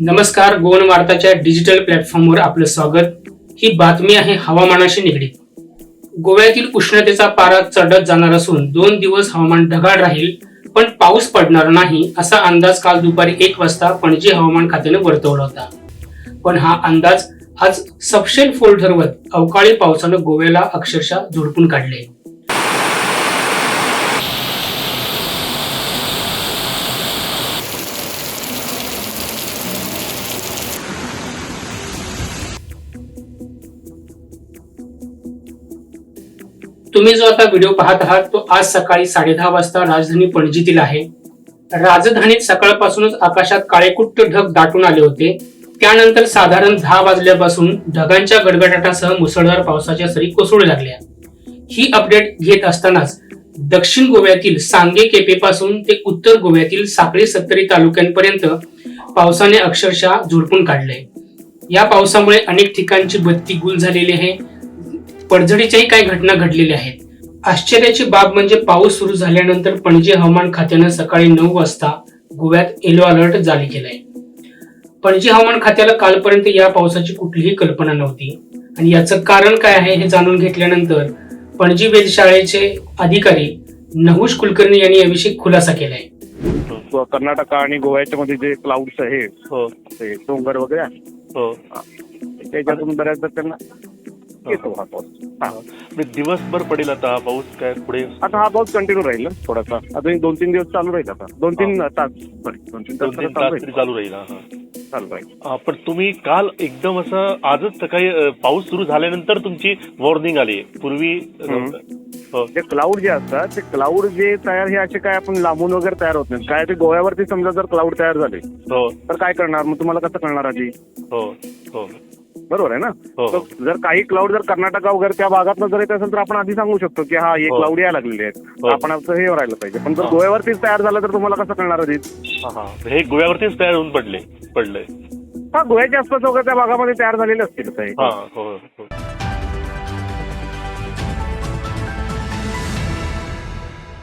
नमस्कार Goan वार्ताच्या digital प्लॅटफॉर्मवर आपलं स्वागत. ही बातमी आहे हवामानाशी निगडीत. गोव्यातील उष्णतेचा पारा चढत जाणार असून दोन दिवस हवामान ढगाळ राहील पण पाऊस पडणार नाही असा अंदाज काल दुपारी एक वाजता पणजी हवामान खात्याने वर्तवला होता. पण हा अंदाज आज सपशेल फोल ठरवत अवकाळी पावसानं गोव्याला अक्षरशः झोडपून काढले. तुम्ही जो आता व्हिडिओ पाहत आहात तो आज सकाळी साडेदहा वाजता राजधानी पणजीतील आहे. राजधानीत सकाळपासूनच आकाशात काळेकुट्ट ढग दाटून आले होते. त्यानंतर साधारण दहा वाजल्यापासून ढगांच्या गडगडाटासह मुसळधार पावसाच्या सरी कोसळू लागल्या. ही अपडेट घेत असतानाच दक्षिण गोव्यातील सांगे केपेपासून ते उत्तर गोव्यातील साखळी सत्तरी तालुक्यांपर्यंत पावसाने अक्षरशः झोडपून काढले. या पावसामुळे अनेक ठिकाणची बत्ती गुल झालेली आहे. पडझडीच्याही काही घटना घडलेल्या आहेत. आश्चर्याची बाब म्हणजे पाऊस सुरू झाल्यानंतर पणजी हवामान खात्यानं सकाळी नऊ वाजता गोव्यात येलो अलर्ट जारी केलाय. पणजी हवामान खात्याला कालपर्यंत या पावसाची कुठलीही कल्पना नव्हती. आणि याचं कारण काय आहे हे जाणून घेतल्यानंतर पणजी वेधशाळेचे अधिकारी नहुष कुलकर्णी यांनी याविषयी खुलासा केलाय. कर्नाटक आणि गोव्याच्या मध्ये जे क्लाउड्स आहे हो. ते डोंगर वगैरे हो. त्याच्यातून बऱ्याचदा त्यांना येतो. हा पाऊस. हा. म्हणजे दिवसभर पडेल आता हा पाऊस काय पुढे? आता हा पाऊस कंटिन्यू राहील ना थोडासा. अजून दोन तीन दिवस चालू राहील आता. दोन तीन तास सॉरी दोन तीन तास चालू राहील चालू राहील. पण तुम्ही काल एकदम असं आजच सकाळी पाऊस सुरू झाल्यानंतर तुमची वॉर्निंग आली. पूर्वी. हो. ते क्लाउड जे असतात ते क्लाउड जे तयार हे असे काय आपण लांबून वगैरे तयार होत नाही. काय ते गोव्यावरती समजा जर क्लाउड तयार झाले हो. तर काय करणार? मग तुम्हाला कसं कळणार आधी? हो हो. बरोबर आहे ना? हो. तर जर काही क्लाउड जर कर्नाटका वगैरे त्या भागात जर येत असेल तर आपण आधी सांगू शकतो की हा हे हो. क्लाउड यायला लागलेले आहेत हो. आपण असं हे राहिलं पाहिजे. पण जर हा. गोव्यावरतीच तयार झालं तर तुम्हाला कसं कळणार आधी? हा हा. हे गोव्यावरतीच तयार होऊन पडले पडलंय हा गोव्याच्या आसपास वगैरे त्या भागामध्ये तयार झालेले असतील काही. हा हो हो.